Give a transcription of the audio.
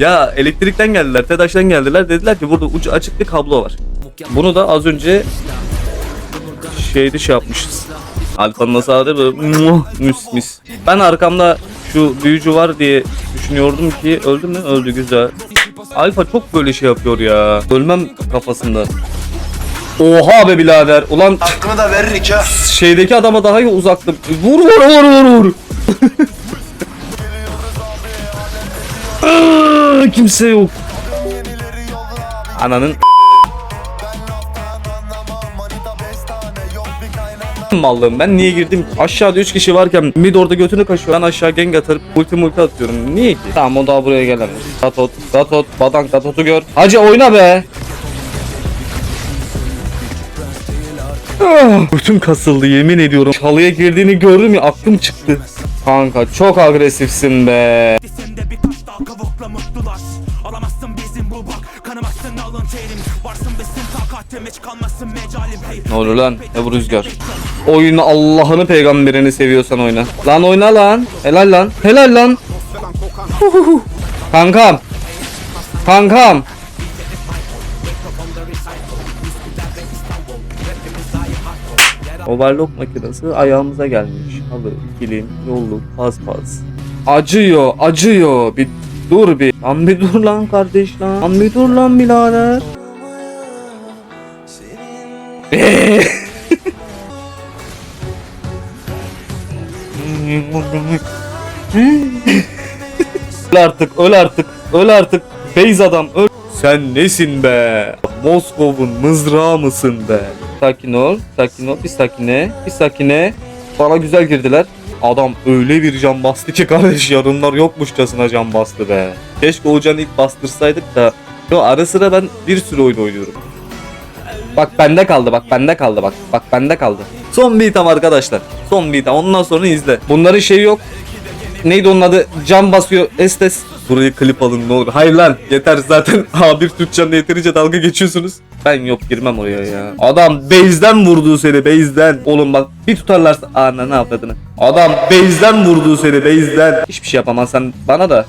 Ya elektrikten geldiler, TEDAŞ'tan geldiler. Dediler ki burada ucu açık bir kablo var. Bunu da az önce şeyde şey yapmışız. Alfa'nın nasıl muah, mis mis. Ben arkamda şu büyücü var diye düşünüyordum ki öldü mü? Öldü güzel. Alfa çok böyle şey yapıyor ya. Ölmem kafasında. Oha be birader. Ulan Hakkını da veririk ha. şeydeki adama daha iyi uzaktım. Vur vur vur vur vur. Aa, Kimse yok. Ananın Mallığım ben niye girdim? Aşağıda 3 kişi varken mid orada götünü kaşıyor. Ben aşağı gank atarıp ulti multi atıyorum. Niye ki? Tamam o daha buraya gelemez. Gatot, Gatot, Badan Gatot'u gör. Hacı oyna be. Ah, Götüm kasıldı yemin ediyorum. Çalıya girdiğini gördüm ya aklım çıktı. Kanka çok agresifsin be. Mutlular Alamazsın bizim bu bak Kanamazsın alın terim Varsın besin takatim hiç kalmasın mecalim hey Ne oluyor lan? Ne bu rüzgar? Oyunu Allah'ını peygamberini seviyorsan oyna. Lan oyna lan. Helal lan. Helal lan. Huhuhu. Kankam. Kankam. Overlock makinesi ayağımıza gelmiş. Halı, kilim, yolluk, paspas. Acıyor, acıyor. Bir dur bir. Lan bir dur lan kardeş lan. Lan bir dur lan birader. öl artık, öl artık, öl artık. Beyz adam, öl. Sen nesin be? Moskov'un mızrağı mısın be? Sakin ol, sakin ol, bir sakine, bir sakine. Bana güzel girdiler. Adam öyle bir can bastı ki kardeş yarınlar yokmuşçasına can bastı be. Keşke o canı ilk bastırsaydık da. Yo ara sıra ben bir sürü oyun oynuyorum. Bak bende kaldı bak bende kaldı bak. Bak bende kaldı. Son bir item arkadaşlar. Son bir item ondan sonra izle. Bunların şeyi yok. Neydi onun adı? Cam basıyor. Estes. Burayı klip alın ne olur. Hayır lan yeter zaten A1 Türkçem'de yeterince dalga geçiyorsunuz. Ben yok girmem oraya ya. Adam base'den vurdu seni base'den. Oğlum bak bir tutarlarsa ana ne yaptığını. Adam base'den vurdu seni base'den. Hiçbir şey yapamazsan bana da